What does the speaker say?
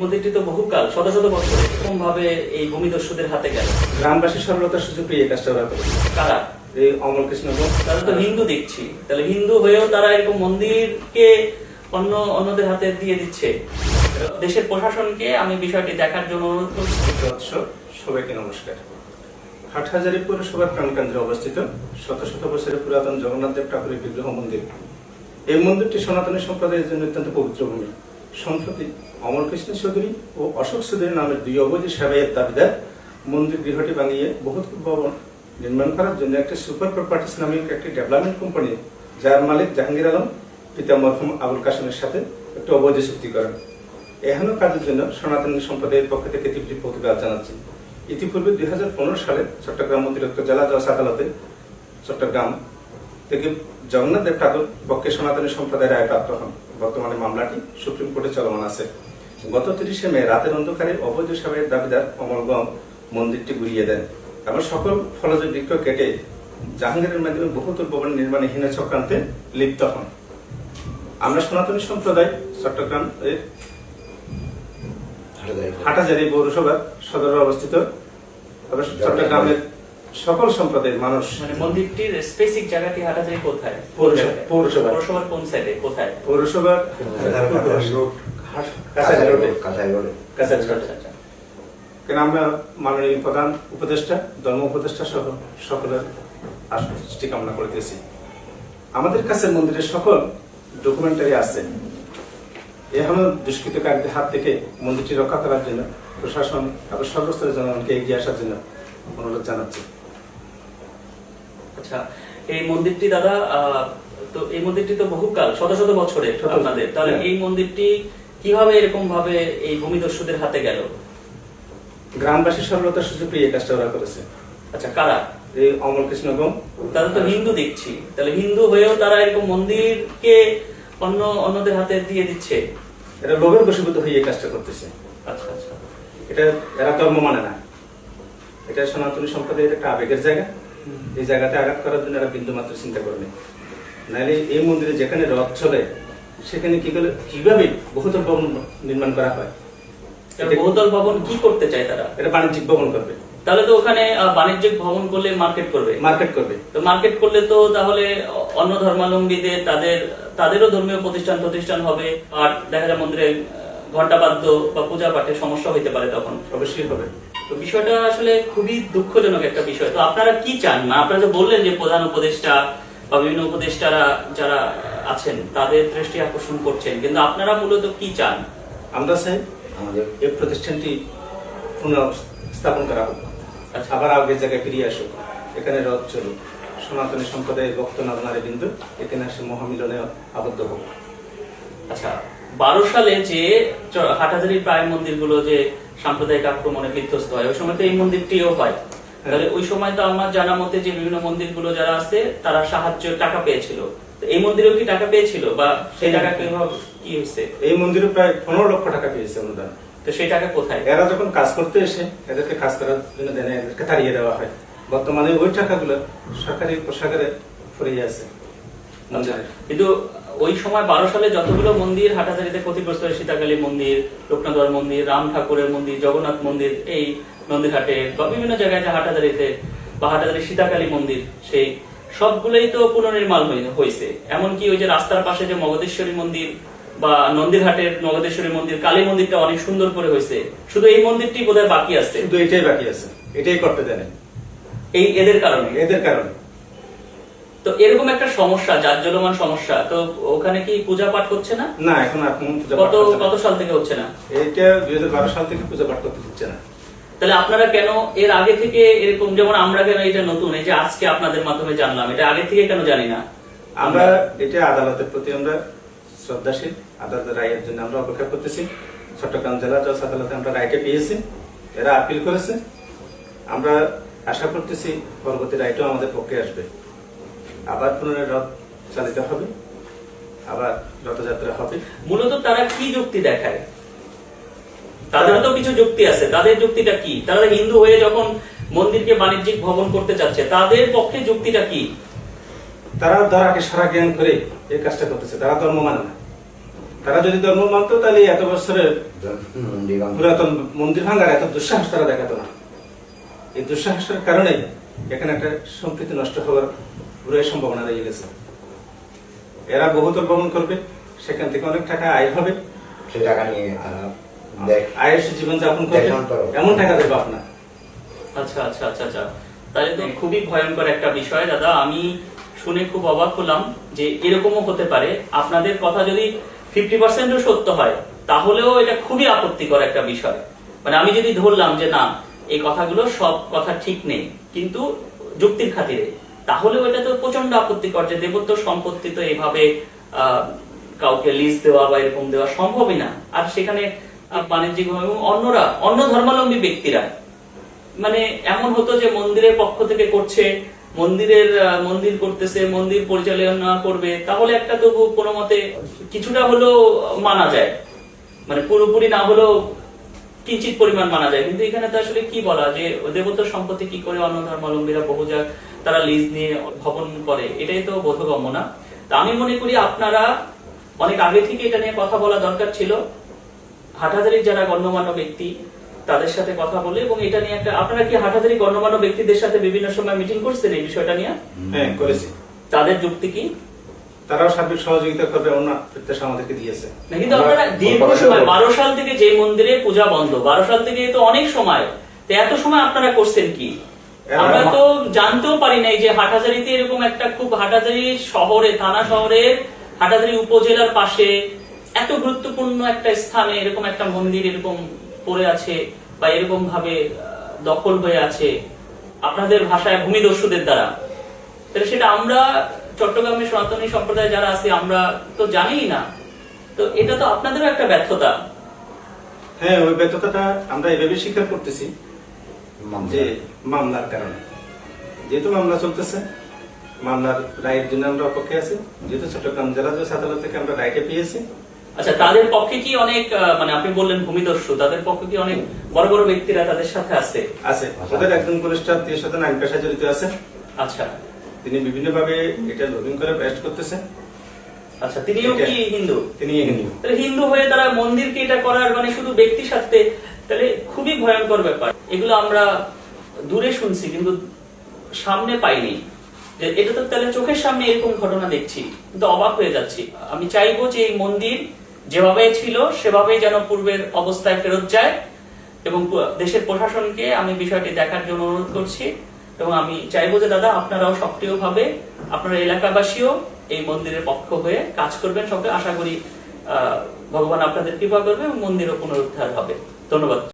মন্দিরটি তো বহুকাল শত শত বছর এরকম ভাবে এই ভূমিদস্যুদের হাতে গেল। গ্রামবাসী সরলতার সুযোগ পেয়ে এই কাজটা ওরা করেছে। কারা? এই অমল কৃষ্ণ গোপ, তারা তো হিন্দু দেখছি। তাহলে হিন্দু হয়েও তারা এরকম মন্দিরকে অন্য অন্যদের হাতে দিয়ে দিচ্ছে। দেশের প্রশাসনকে আমি বিষয়টি দেখার জন্য অনুরোধ করছি। সবাইকে নমস্কার। হাটহাজারী পৌরসভার প্রাণকেন্দ্রে অবস্থিত শত শত বছরের পুরাতন জগন্নাথ দেব ঠাকুরের বিগ্রহ মন্দির। এই মন্দিরটি সনাতনী সম্প্রদায়ের জন্য অত্যন্ত পবিত্র ভূমি। সম্প্রতি অমর কৃষ্ণ চৌধুরী ও অশোক চৌধুরী নামের দুই অবৈধ সেবায়ের দাবিদার মন্দির গৃহটি বানিয়ে বহুত ভবন নির্মাণ করার জন্য একটি সুপার প্রপার্টিস নামক একটি ডেভেলপমেন্ট কোম্পানি, যার মালিক জাহাঙ্গীর আলম, পিতা মরহুম আবুল কাসেমের সাথে একটি অবৈধ চুক্তি করেন। এহেন কাজের জন্য সনাতনী সম্প্রদায়ের পক্ষ থেকে তীব্র প্রতিবাদ জানাচ্ছি। ইতিপূর্বে দুই হাজার পনেরো সালে চট্টগ্রাম অতিরিক্ত জেলা জজ আদালতে চট্টগ্রাম থেকে জগন্নাথ দেব ঠাকুর পক্ষে সনাতনী সম্প্রদায়ের রায় প্রাপ্ত হন। বর্তমানে মামলাটি সুপ্রিম কোর্টে চলমান আছে। গত তিরিশে মে রাতের অন্ধকারে অবৈধ সেবায়ের দাবিদার অমরগম মন্দিরটি গুড়িয়ে দেন। এবং সকল ফলজ বৃক্ষ কেটে জাহাঙ্গীরের মাধ্যমে বহুতল ভবন নির্মাণে হীন চক্রান্তে লিপ্ত হন। আমরা সনাতনী সম্প্রদায় চট্টগ্রাম হাটাজারি পৌরসভার সদরে অবস্থিত। চট্টগ্রামের সকল সম্প্রদায়ের মানুষ মানে মন্দিরটির স্পেসিক জায়গাটি হাটাজারি কোথায়? পৌরসভা- পৌরসভা। পৌরসভার কোন সাইডে কোথায়? পৌরসভার আচ্ছা, আচ্ছা। কেন আমরা মাননীয় প্রধান উপদেষ্টা ধর্ম উপদেষ্টা সহ সকলের আশীষ্টি কামনা করিতেছি। আমাদের কাছে মন্দিরের সকল ডকুমেন্টারি আছে। এখনও দুষ্কৃতকারীদের হাত থেকে মন্দিরটি রক্ষা করার জন্য প্রশাসন এবং সর্বস্তরের জনগণকে এগিয়ে আসার জন্য অনুরোধ জানাচ্ছি। আচ্ছা এই মন্দিরটি দাদা আহ, তো এই মন্দিরটি তো বহুকাল শত শত বছরের আপনাদের। তাহলে হ্যাঁ। এই মন্দিরটি কীভাবে এরকম ভাবে এই ভূমিদস্যুদের হাতে গেল? গ্রামবাসী সরলতার সুযোগ পেয়ে এই কাজটা ওরা করেছে। আচ্ছা কারা? এই অমল কৃষ্ণ গম। তারা তো হিন্দু দেখছি। তাহলে হিন্দু হয়েও তারা এরকম মন্দিরকে অন্য অন্যদের হাতে দিয়ে দিচ্ছে? এরা লোভের বশীভূত হয়ে এই কাজটা করতেছে। আচ্ছা আচ্ছা। এটা এরা ধর্ম মানে না। এটা সনাতনী সম্প্রদায়ের একটা আবেগের জায়গা। এই জায়গাতে আঘাত করার জন্য এরা বিন্দু মাত্র চিন্তা করেনি নাহলে এই মন্দিরে যেখানে রথ চলে সেখানে কি করে কীভাবে বহুতল ভবন নির্মাণ করা হয়? বহুতল ভবন কি করতে চায় তারা? এটা বাণিজ্যিক ভবন করবে। তাহলে তো ওখানে বাণিজ্যিক ভবন করলে মার্কেট করবে। মার্কেট করবে। তো মার্কেট করলে তো তাহলে অন্য ধর্মাবলম্বীদের তাদের তাদেরও ধর্মীয় প্রতিষ্ঠান প্রতিষ্ঠান হবে। আর দেখা যায় মন্দিরে ঘণ্টাবাদ্য বা পূজা পাঠে সমস্যা হইতে পারে তখন। অবশ্যই হবে। তো বিষয়টা আসলে খুবই দুঃখজনক একটা বিষয়। তো আপনারা কি চান? না আপনারা যে বললেন যে প্রধান উপদেষ্টা বা বিভিন্ন উপদেষ্টারা যারা আছেন তাদের দৃষ্টি আকর্ষণ করছেন। কিন্তু আপনারা মূলত কি চান? আমরা চাই আমাদের এই প্রতিষ্ঠানটি পুনঃস্থাপন করা হোক। আচ্ছা। আবার আগের জায়গায় ফিরিয়ে আসুক। এখানে রথ চলুক সনাতনী সম্প্রদায়ের ভক্ত নারী বিন্দু এখানে আসে মহামিলনে আবদ্ধ হোক। আচ্ছা বারো সালে যে হাটহাজারির প্রায় মন্দিরগুলো যে সাম্প্রদায়িক আক্রমণে বিধ্বস্ত হয় ওই সময় তো এই মন্দিরটিও হয়। তাহলে ওই সময় তো আমার জানা মতে যে বিভিন্ন মন্দিরগুলো যারা আছে তারা সাহায্য টাকা পেয়েছিল। এই মন্দিরেও কি টাকা পেয়েছিল? বা সেই টাকা কীভাবে কি হয়েছে? এই মন্দিরে প্রায় পনেরো লক্ষ টাকা পেয়েছে অনুদান। তো সেই টাকা কোথায়? এরা যখন কাজ করতে এসে এদেরকে কাজ করার জন্য দেয় এদেরকে তাড়িয়ে দেওয়া হয়। বর্তমানে ওই টাকাগুলো সরকারি পোশাকের ফুরিয়ে আছে। কিন্তু ওই সময় বারো সালে যতগুলো মন্দির হাটাজারিতে ক্ষতিগ্রস্ত হয় সীতাকালী মন্দির লোকনাথর মন্দির রাম ঠাকুরের মন্দির জগন্নাথ মন্দির এই মন্দিরহাটে বা বিভিন্ন জায়গায় যে হাটাজারিতে বা হাটাজারি সীতাকালী মন্দির সেই সবগুলোই তো পুনর্নির্মাণ হয়েছে এমনকি ওই যে রাস্তার পাশে যে মগধেশ্বরী মন্দির বা নন্দীরহাটের মগধেশ্বরী মন্দির কালী মন্দিরটা অনেক সুন্দর করে হয়েছে শুধু এই মন্দিরটি বোধহয় বাকি আছে। শুধু এটাই বাকি আছে। এটাই করতে দেয় না। এই এদের কারণে। এদের কারণে। তো এরকম একটা সমস্যা যার জাজ্জলমান সমস্যা তো ওখানে কি পূজা পাঠ হচ্ছে না? না এখন এখন পূজা কত। কত সাল থেকে হচ্ছে না? এইটা দুই সাল থেকে পূজা পাঠ করতে দিচ্ছে না। তাহলে আপনারা কেন এর আগে থেকে এরকম যেমন আমরা কেন এটা নতুন এই যে আজকে আপনাদের মাধ্যমে জানলাম এটা আগে থেকে কেন জানি না? আমরা এটা আদালতের প্রতি আমরা শ্রদ্ধাশীল আদালতের রায়ের জন্য আমরা অপেক্ষা করতেছি। চট্টগ্রাম জেলা জজ আদালতে আমরা রায়টা পেয়েছি এরা আপিল করেছে। আমরা আশা করতেছি পরবর্তী রায়টাও আমাদের পক্ষে আসবে। আবার পুনরায় রথ চালিত হবে আবার রথযাত্রা হবে। মূলত তারা কি যুক্তি দেখায়? তাদের তো কিছু যুক্তি আছে। তাদের যুক্তিটা কি? তারা হিন্দু হয়ে যখন মন্দিরকে বাণিজ্যিক ভবন করতে চাচ্ছে তাদের পক্ষে যুক্তিটা কি? তারা ধরাকে সারা জ্ঞান করে এই কাজটা করতেছে। তারা ধর্ম মানে না। তারা যদি ধর্ম মানতো তাহলে এত বছরের পুরাতন মন্দির ভাঙার এত দুঃসাহস তারা দেখাতো না। এই দুঃসাহসের কারণে এখানে একটা সম্প্রীতি নষ্ট হওয়ার পুরো সম্ভাবনা রয়ে গেছে। এরা বহুতল ভ্রমণ করবে সেখান থেকে অনেক টাকা আয় হবে। সে টাকা নিয়ে আয়ের জীবন যাপন করবে। এমন টাকা দেবে আপনার। আচ্ছা আচ্ছা আচ্ছা আচ্ছা। তাহলে তো খুবই ভয়ঙ্কর একটা বিষয় দাদা। আমি শুনে খুব অবাক হলাম যে এরকমও হতে পারে। আপনাদের কথা যদি ফিফটি পার্সেন্টও সত্য হয় তাহলেও এটা খুবই আপত্তিকর একটা বিষয়। মানে আমি যদি ধরলাম যে না এই কথাগুলো সব কথা ঠিক নেই কিন্তু যুক্তির খাতিরে। তাহলেও এটা তো প্রচণ্ড আপত্তিকর যে দেবত্ব সম্পত্তি তো এইভাবে কাউকে লিজ দেওয়া বা এরকম দেওয়া সম্ভবই না। আর সেখানে বাণিজ্যিক এবং অন্যরা, অন্য ধর্মাবলম্বী ব্যক্তিরা। মানে এমন হতো যে মন্দিরের পক্ষ থেকে করছে, মন্দিরের মন্দির করতেছে, মন্দির পরিচালনা করবে, তাহলে একটা তবু কোনো মতে কিছুটা হলেও মানা যায়। মানে পুরোপুরি না হলেও কিঞ্চিত পরিমাণ মানা যায়। কিন্তু এখানে তো আসলে কি বলা যে দেবত্ব সম্পত্তি কি করে অন্য ধর্মাবলম্বীরা বহু যা তারা লিজ নিয়ে ভবন করে এটাই তো বোধগম্য না। তা আমি মনে করি আপনারা অনেক আগে থেকে এটা নিয়ে কথা বলা দরকার ছিল। হাটাজারির যারা গণ্যমান্য ব্যক্তি তাদের সাথে কথা বলে এবং এটা নিয়ে একটা আপনারা কি হাটাজারি গণ্যমান্য ব্যক্তিদের সাথে বিভিন্ন সময় মিটিং করছেন এই বিষয়টা নিয়ে? হ্যাঁ করেছি। তাদের যুক্তি কি? তারাও সার্বিক সহযোগিতা করবে এমন প্রত্যাশা আমাদেরকে দিয়েছে। কিন্তু আপনারা দীর্ঘ সময় বারো সাল থেকে যে মন্দিরে পূজা বন্ধ বারো সাল থেকে তো অনেক সময় তো এত সময় আপনারা করছেন কি? আমরা তো জানতেও পারি নাই যে হাটাজারিতে এরকম একটা খুব হাটাজারি শহরে থানা শহরের হাটাজারি উপজেলার পাশে এত গুরুত্বপূর্ণ একটা স্থানে এরকম একটা মন্দির এরকম পড়ে আছে বা এরকম ভাবে দখল হয়ে আছে আপনাদের ভাষায় ভূমিদস্যুদের দ্বারা। তাহলে সেটা আমরা চট্টগ্রামের সনাতনী সম্প্রদায় যারা আছি আমরা তো জানিই না। তো এটা তো আপনাদেরও একটা ব্যর্থতা। হ্যাঁ ওই ব্যর্থতাটা আমরা এভাবে স্বীকার করতেছি যে মামলার কারণে। যেহেতু মামলা চলতেছে মামলার রায়ের জন্য আমরা অপেক্ষায় আছি। যেহেতু চট্টগ্রাম জেলা জজ আদালত থেকে আমরা রায়কে পেয়েছি। আচ্ছা তাদের পক্ষে কি অনেক আহ, মানে আপনি বললেন ভূমিদস্যু তাদের পক্ষে কি অনেক বড় বড় ব্যক্তিরা তাদের সাথে আছে? আছে। ওদের একজন কনিষ্ঠ আত্মীয় সাথে আইন পেশায় জড়িত আছে। আচ্ছা। তিনি বিভিন্নভাবে এটা লবিং করে ব্যস্ত করতেছে আচ্ছা তিনিও কি হিন্দু? তিনি হিন্দু। তাহলে হিন্দু হয়ে তারা মন্দিরকে এটা করার মানে শুধু ব্যক্তি স্বার্থে তাহলে খুবই ভয়ঙ্কর ব্যাপার। এগুলো আমরা দূরে শুনছি কিন্তু সামনে পাইনি। যে এটা তো তাহলে চোখের সামনে এরকম ঘটনা দেখছি কিন্তু অবাক হয়ে যাচ্ছি। আমি চাইব যে এই মন্দির যেভাবে ছিল সেভাবেই যেন পূর্বের অবস্থায় ফেরত যায় এবং দেশের প্রশাসনকে আমি বিষয়টি দেখার জন্য অনুরোধ করছি। এবং আমি চাইব যে, দাদা, আপনারাও সক্রিয়ভাবে আপনারা এলাকাবাসীও এই মন্দিরের পক্ষ হয়ে কাজ করবেন সকলে। আশা করি ভগবান আপনাদের কৃপা করবে এবং মন্দিরও পুনরুদ্ধার হবে। ধন্যবাদ।